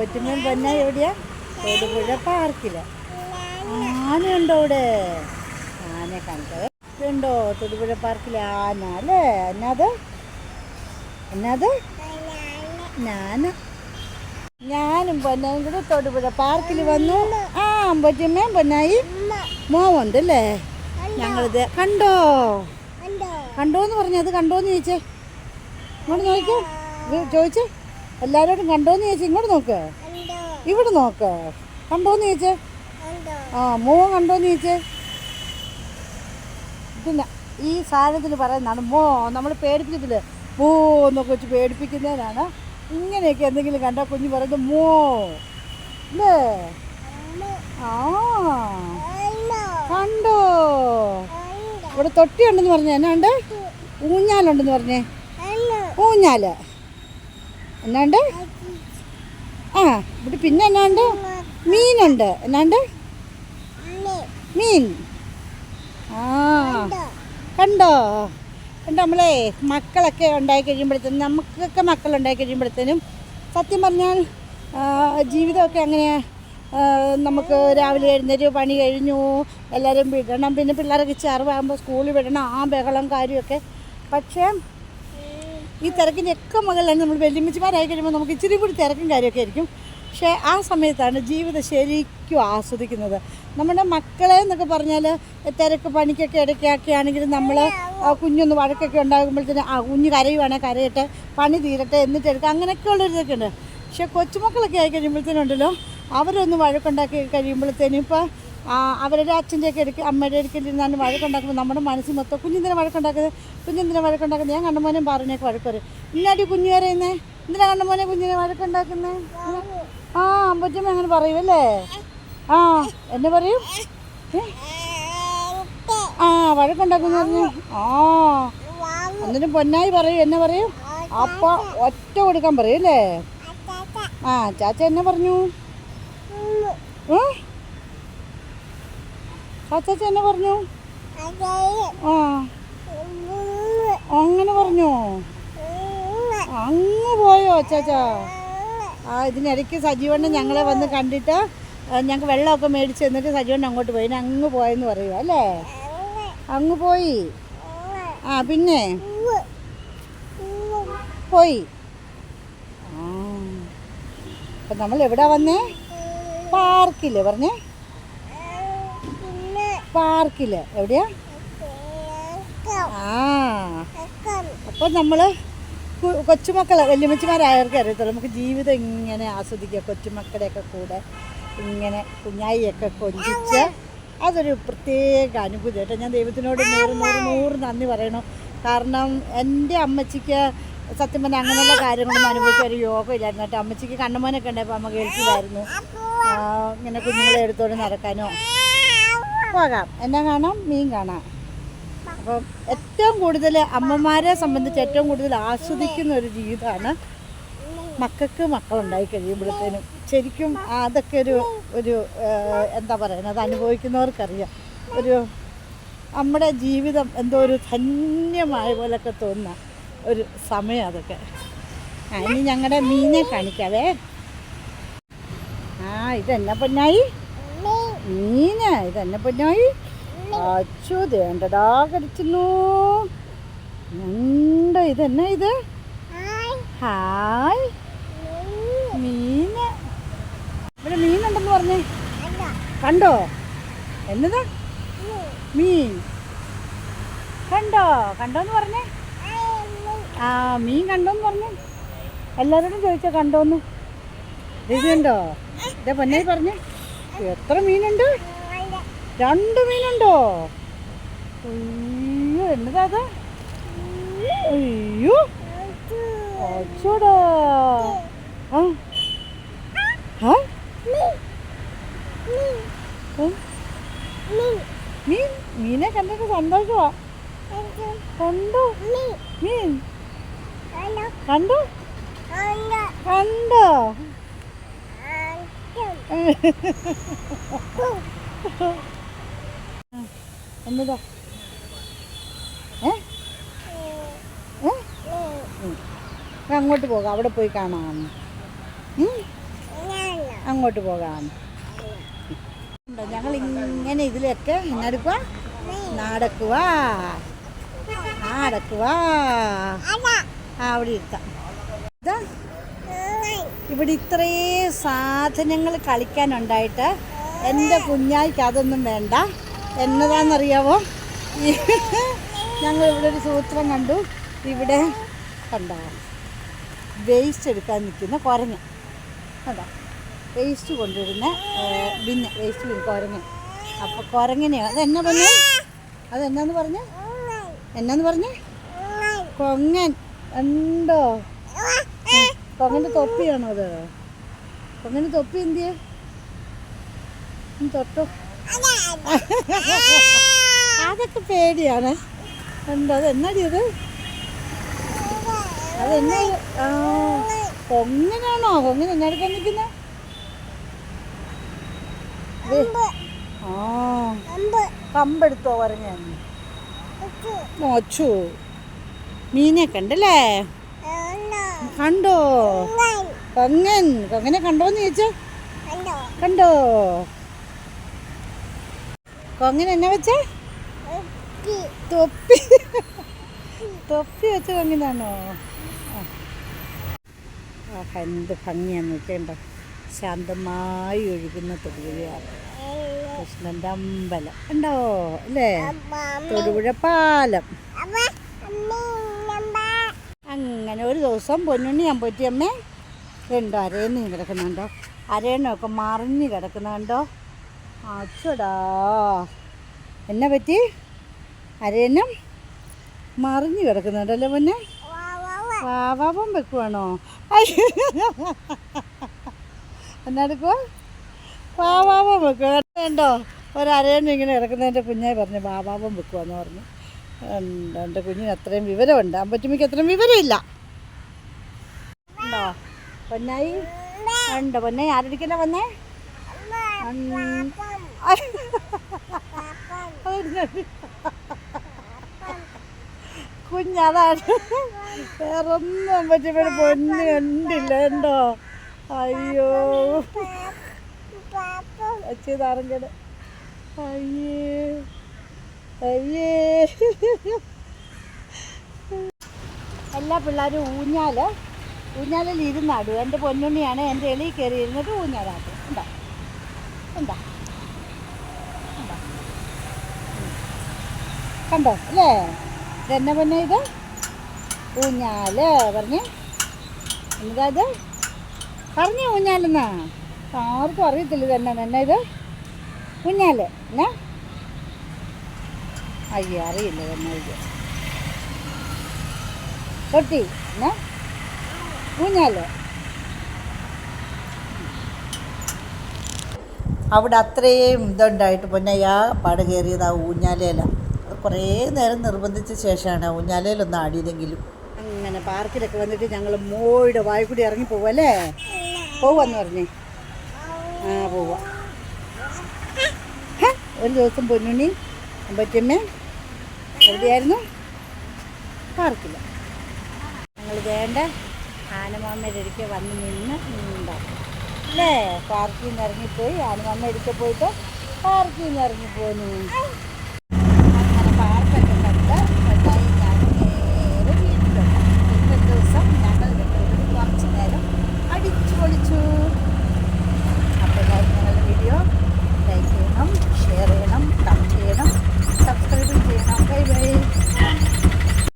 അമ്പറ്റുമ്മയും പൊന്ന എവിടെയാ? തൊടുപുഴ പാർക്കിൽ ആനയുണ്ടോ അവിടെ? ആന കണ്ടത്. ഉണ്ടോ തൊടുപുഴ പാർക്കിൽ ആന അല്ലേ? എന്നാത്? എന്നാത്? ഞാന ഞാനും പൊന്നയും കൂടെ തൊടുപുഴ പാർക്കിൽ വന്നു. ആ അമ്പറ്റുമ്മയും പൊന്നായി. മോവുണ്ട് അല്ലേ? ഞങ്ങളിത് കണ്ടോ? കണ്ടോന്ന് പറഞ്ഞത് കണ്ടോന്ന് ചോദിച്ചേ. ഇങ്ങോട്ട് ഇത് ചോദിച്ചേ. എല്ലാവരോടും കണ്ടോന്ന് ചോദിച്ചു ഇങ്ങോട്ട് നോക്ക്. ഇവിടെ നോക്ക്. കണ്ടോന്ന് ചോദിച്ചേ ആ മോ കണ്ടോന്ന് ചോദിച്ചേ പിന്നെ ഈ സാധനത്തിന് പറയുന്നതാണ് മോ നമ്മൾ പേടിപ്പിക്കത്തില്ല? മോ എന്നൊക്കെ വെച്ച് പേടിപ്പിക്കുന്നതിനാണ് ഇങ്ങനെയൊക്കെ എന്തെങ്കിലും കണ്ടാൽ കുഞ്ഞ് പറയുന്നത് മോ അല്ലേ? ആ. കണ്ടോ? ഇവിടെ തൊട്ടിയുണ്ടെന്ന് പറഞ്ഞേ എന്നാണ്ട് ഊഞ്ഞാലുണ്ടെന്ന് പറഞ്ഞേ. ഊഞ്ഞാൽ. എന്നാണ്ട്? ആ ഇവിടെ പിന്നെ എന്നാണ്ട്? മീനുണ്ട്. എന്നാണ്ട്? മീൻ. ആ കണ്ടോ? കണ്ടോ നമ്മളെ മക്കളൊക്കെ ഉണ്ടായി കഴിയുമ്പോഴത്തേനും നമുക്കൊക്കെ മക്കളുണ്ടായി കഴിയുമ്പോഴത്തേനും സത്യം പറഞ്ഞാൽ ജീവിതമൊക്കെ അങ്ങനെ ആ, നമുക്ക് രാവിലെ എഴുന്നേറ്റ് പണി കഴിഞ്ഞു എല്ലാവരും വിടണം. പിന്നെ പിള്ളേരൊക്കെ ചെറുവാകുമ്പോൾ സ്കൂളിൽ വിടണം ആ ബഹളം കാര്യമൊക്കെ. പക്ഷേ ഈ തിരക്കിന്റെ ഒക്കെ മുകളിലാണ് നമ്മൾ വെല്ലുമിച്ചിമാരായി കഴിയുമ്പോൾ നമുക്ക് ഇച്ചിരി കൂടി തിരക്കും കാര്യമൊക്കെ ആയിരിക്കും. പക്ഷേ ആ സമയത്താണ് ജീവിതം ശരിക്കും ആസ്വദിക്കുന്നത്. നമ്മുടെ മക്കളെ എന്നൊക്കെ പറഞ്ഞാൽ തിരക്ക് പണിക്കൊക്കെ ഇടയ്ക്കൊക്കെ ആണെങ്കിൽ നമ്മൾ കുഞ്ഞൊന്ന് വഴക്കൊക്കെ ഉണ്ടാകുമ്പോഴത്തേന് ആ കുഞ്ഞ് കരയുവാണെങ്കിൽ കരയട്ടെ പണി തീരട്ടെ എന്നിട്ട് എടുക്കുക. അങ്ങനെയൊക്കെ ഉള്ളൊരിതൊക്കെ ഉണ്ട്. പക്ഷേ കൊച്ചുമക്കളൊക്കെ ആയി കഴിയുമ്പോഴത്തേനുണ്ടല്ലോ അവരൊന്ന് വഴക്കുണ്ടാക്കി കഴിയുമ്പോഴത്തേനും ഇപ്പോൾ അവരുടെ അച്ഛന്റെയൊക്കെ എടുക്കുക അമ്മയുടെ അടുക്കലിരുന്നാണ് വഴക്കുണ്ടാക്കുമ്പോൾ നമ്മുടെ മനസ്സിൽ മൊത്തം കുഞ്ഞിന്തിനെ വഴക്കുണ്ടാക്കുന്നത് കുഞ്ഞിന്തിനെ വഴക്കുണ്ടാക്കുന്നത്. ഞാൻ കണ്ണമോനെ പറഞ്ഞേക്ക് വഴക്ക് പറയും ഇന്നാടി കുഞ്ഞു പറയുന്നേ? എന്തിനാ കണ്ണമോനെ കുഞ്ഞിനെ വഴക്കുണ്ടാക്കുന്നേ? ആ അമ്പറ്റും അങ്ങനെ പറയുമല്ലേ ആ എന്നെ പറയും? ആ വഴക്കുണ്ടാക്കുന്ന പറഞ്ഞു. ആ എന്നിട്ടും പൊന്നായി പറയും. എന്നെ പറയും? അപ്പ ഒറ്റ കൊടുക്കാൻ പറയും അല്ലേ? ആ ചാച്ച എന്നെ പറഞ്ഞു. ഏ? ചാച്ചാച്ച എന്നെ പറഞ്ഞു? ആ. അങ്ങനെ പറഞ്ഞു? അങ്ങ് പോയോ അച്ചാച്ച? ആ ഇതിനിടയ്ക്ക് സജീവണ്ണൻ ഞങ്ങളെ വന്ന് കണ്ടിട്ട് ഞങ്ങൾക്ക് വെള്ളമൊക്കെ മേടിച്ച് എന്നിട്ട് സജീവണ്ണൻ അങ്ങോട്ട് പോയി. അങ്ങ് പോയെന്ന് പറയുക അല്ലേ? അങ്ങ് പോയി. ആ പിന്നെ? പോയി. ആ. അപ്പം നമ്മൾ എവിടെ വന്നേ? പാർക്കില്ലേ പറഞ്ഞേ. പാർക്കിൽ എവിടെയാ? ആ. അപ്പം നമ്മൾ കൊച്ചുമക്കളെ വല്യമ്മച്ചിമാരായവർക്ക് അറിയത്തുള്ളൂ. നമുക്ക് ജീവിതം ഇങ്ങനെ ആസ്വദിക്കുക. കൊച്ചുമക്കളുടെയൊക്കെ കൂടെ ഇങ്ങനെ കുഞ്ഞായിയൊക്കെ കൊഞ്ചിച്ച് അതൊരു പ്രത്യേക അനുഭൂതി കേട്ടോ. ഞാൻ ദൈവത്തിനോട് നൂറ് നൂറ് നൂറ് നന്ദി പറയണം. കാരണം എന്റെ അമ്മച്ചിക്ക് സത്യം പറഞ്ഞാൽ അങ്ങനെയുള്ള കാര്യങ്ങളൊന്നും അനുഭവിക്കാൻ ഒരു യോഗം ഇല്ലായിരുന്നു കേട്ടോ. അമ്മച്ചിക്ക് കണ്ണുമോനൊക്കെ ഉണ്ടായപ്പോൾ അമ്മ കേൾക്കില്ലായിരുന്നു ഇങ്ങനെ കുഞ്ഞുങ്ങളെ എടുത്തോണ്ട് നടക്കാനോ പോകാം. എന്നെ കാണാം മീൻ കാണാം. അപ്പം ഏറ്റവും കൂടുതൽ അമ്മമാരെ സംബന്ധിച്ച് ഏറ്റവും കൂടുതൽ ആസ്വദിക്കുന്ന ഒരു ജീവിതമാണ് മക്കൾക്ക് മക്കളുണ്ടായി കഴിയുമ്പോഴത്തേനും. ശരിക്കും അതൊക്കെ ഒരു ഒരു എന്താ പറയുന്നത് അത് അനുഭവിക്കുന്നവർക്കറിയാം. ഒരു നമ്മുടെ ജീവിതം എന്തോ ഒരു ധന്യമായ പോലൊക്കെ തോന്നുന്ന ഒരു സമയം അതൊക്കെ. ആ ഇനി ഞങ്ങളുടെ മീനെ കാണിക്കാവേ. ആ ഇതെന്നാ പൊന്നായി? മീന് ഇതെന്നെ പൊന്നായി. അച്ചു ദേണ്ടടാ കടിച്ചുന്നു ഉണ്ട് ഇതെന്നാ ഇത്? ഹായ്. മീന്. ഇവിടെ മീനുണ്ടെന്ന് പറഞ്ഞേ. കണ്ടോ? എന്നതാ? മീൻ. കണ്ടോ? കണ്ടോന്ന് പറഞ്ഞേ? ആ മീൻ കണ്ടോന്ന് പറഞ്ഞേ. എല്ലാവരോടും ചോദിച്ചോ കണ്ടോന്ന്? ഇത് കണ്ടോ? ഇതേ പൊന്നായി പറഞ്ഞേ. എത്ര മീനുണ്ട്? രണ്ട് മീനുണ്ടോ? അയ്യോ എന്നതാ അത്? അയ്യോ അച്ചോടാ. ആ ആ? മീൻ മീനെ കണ്ടിട്ട് സന്തോഷമാ കണ്ടു? മീൻ. കണ്ടു? കണ്ടോ? എന്നതാ ഏ. അങ്ങോട്ട് പോകാം. അവിടെ പോയി കാണാം. അങ്ങോട്ട് പോകാം. ഞങ്ങൾ ഇങ്ങനെ ഇതിലൊക്കെ ഇന്നെടുക്കുക നടക്കുക നടക്കുക അവിടെ ഇരുത്താം. ഇവിടെ ഇത്രയും സാധനങ്ങൾ കളിക്കാനുണ്ടായിട്ട് എന്റെ കുഞ്ഞായിക്ക് അതൊന്നും വേണ്ട. എന്നതാണെന്നറിയാവോ? ഞങ്ങൾ ഇവിടെ ഒരു സൂത്രം കണ്ടു. ഇവിടെ കണ്ടോ? വേസ്റ്റ് എടുക്കാൻ നിൽക്കുന്ന കുരങ്ങ്. കണ്ടോ വേസ്റ്റ് കൊണ്ടുവരുന്ന ബിന്ന് വേസ്റ്റ് ബിൻ കുരങ്ങ്. അപ്പോൾ കുരങ്ങിനെയോ അതെന്നാ പറഞ്ഞു? അതെന്നാന്ന് പറഞ്ഞു? എന്നാന്ന് പറഞ്ഞു? കൊങ്ങൻ. ഉണ്ടോ കൊങ്ങന്റെ തൊപ്പിയാണോ അത്? കൊങ്ങന്റെ തൊപ്പി എന്തിയെ? തൊട്ടോ. അതൊക്കെ പേടിയാണ്. എന്താ അത് എന്നടി അത് അതെന്നാ ആ കൊങ്ങനാണോ? കൊങ്ങൻ എന്നാ എടുക്കാൻ നിൽക്കുന്ന ആ കമ്പെടുത്തോ പറഞ്ഞ. മോച്ചു മീനെ കണ്ടല്ലേ? കണ്ടോ? കൊങ്ങൻ. കൊങ്ങനെ കണ്ടോന്ന് ചോദിച്ചോ? കണ്ടോ? കൊങ്ങൻ എന്നാ വെച്ചേ? തൊപ്പി. തൊപ്പി. വെച്ച കൊങ്ങിനാണോ? ആ. എന്ത് ഭംഗിയാന്ന് വെച്ചേണ്ട ശാന്തമായി ഒഴുകുന്ന തൊടുപുഴയാണ്. കൃഷ്ണന്റെ അമ്പലം. ഉണ്ടോ അല്ലേ? തൊടുപുഴ പാലം. അങ്ങനെ ഒരു ദിവസം പൊന്നുണ്ണി ഞാൻ പറ്റിയമ്മേ രണ്ടോ അരയണ്ണി കിടക്കുന്നുണ്ടോ അരയണ്ണൊക്കെ മറിഞ്ഞ് കിടക്കുന്നുണ്ടോ അച്ചടാ. എന്നെ പറ്റി? അരയണ്ണം മറിഞ്ഞ് കിടക്കുന്നുണ്ടല്ലോ പൊന്നെ? വാവാപം വെക്കുവാണോ? എന്നെടുക്കുവോ വാവാപം വെക്കുക ഉണ്ടോ ഒരരയണ്ണം ഇങ്ങനെ കിടക്കുന്നതിന്റെ കുഞ്ഞായി പറഞ്ഞു വാവാപം വെക്കുവാന്ന് പറഞ്ഞു. എന്റെ കുഞ്ഞിന് അത്രയും വിവരമുണ്ട്. അമ്പറ്റുമ്മയ്ക്ക് അത്രയും വിവരമില്ല. ഉണ്ടോ? പൊന്നായി? ഉണ്ട് പൊന്നായി ആരടിക്കല വന്നേ? കുഞ്ഞതാണ്. വേറൊന്നും അമ്പറ്റുമ്മയുടെ പൊന്നു കണ്ടില്ല ഉണ്ടോ അയ്യോ. അച്ഛൻ താറങ്കട് അയ്യേ. അയ്യേ. എല്ലാ പിള്ളേരും ഊഞ്ഞാൽ ഊഞ്ഞാലിൽ ഇരുന്നാടും എന്റെ പൊന്നുണ്ണിയാണ് എന്റെ എളി കയറി ഇരുന്നിട്ട് ഊഞ്ഞാലാട്ടും. ഉണ്ടോ? ഉണ്ടോ? കണ്ടോ? അല്ലേ? ഇതെന്നെ പൊന്നെ ഇത്? ഊഞ്ഞാൽ. പറഞ്ഞേ. എന്താ ഇത്? പറഞ്ഞു ഊഞ്ഞാലെന്നാ? ആർക്കും അറിയത്തില്ല ഇതെന്നെ എന്നാ ഇത്? ഊഞ്ഞാൽ. എന്നാ? അയ്യോ അറിയില്ല കൊട്ടി എന്നാ? ഊഞ്ഞാലോ? അവിടെ അത്രയും ഇതുണ്ടായിട്ട് പൊന്നയ്യാ പാട് കയറിയത് ആ ഊഞ്ഞാലയില കുറേ നേരം നിർബന്ധിച്ച ശേഷമാണ് ഊഞ്ഞാലയിലൊന്ന് ആടിയതെങ്കിലും. അങ്ങനെ പാർക്കിലൊക്കെ വന്നിട്ട് ഞങ്ങൾ മോയുടെ വായി ഇറങ്ങി പോവല്ലേ? പോവാന്ന് പറഞ്ഞേ. ആ പോവാ. ഒരു ദിവസം പൊന്നുണ്ണി അമ്പറ്റമ്മ എവിടെയായിരുന്നു പാർക്കില്ല. ഞങ്ങൾ വേണ്ട. ആനമാമ്മയുടെ അടുക്കെ വന്ന് നിന്ന് നിന്നുണ്ടാക്കും അല്ലേ? പാർക്കിൽ നിന്ന് ഇറങ്ങിപ്പോയി. ആനമാമ്മ എടുക്കെ പോയിട്ട് പാർക്കിൽ നിന്ന് ഇറങ്ങിപ്പോന്നു.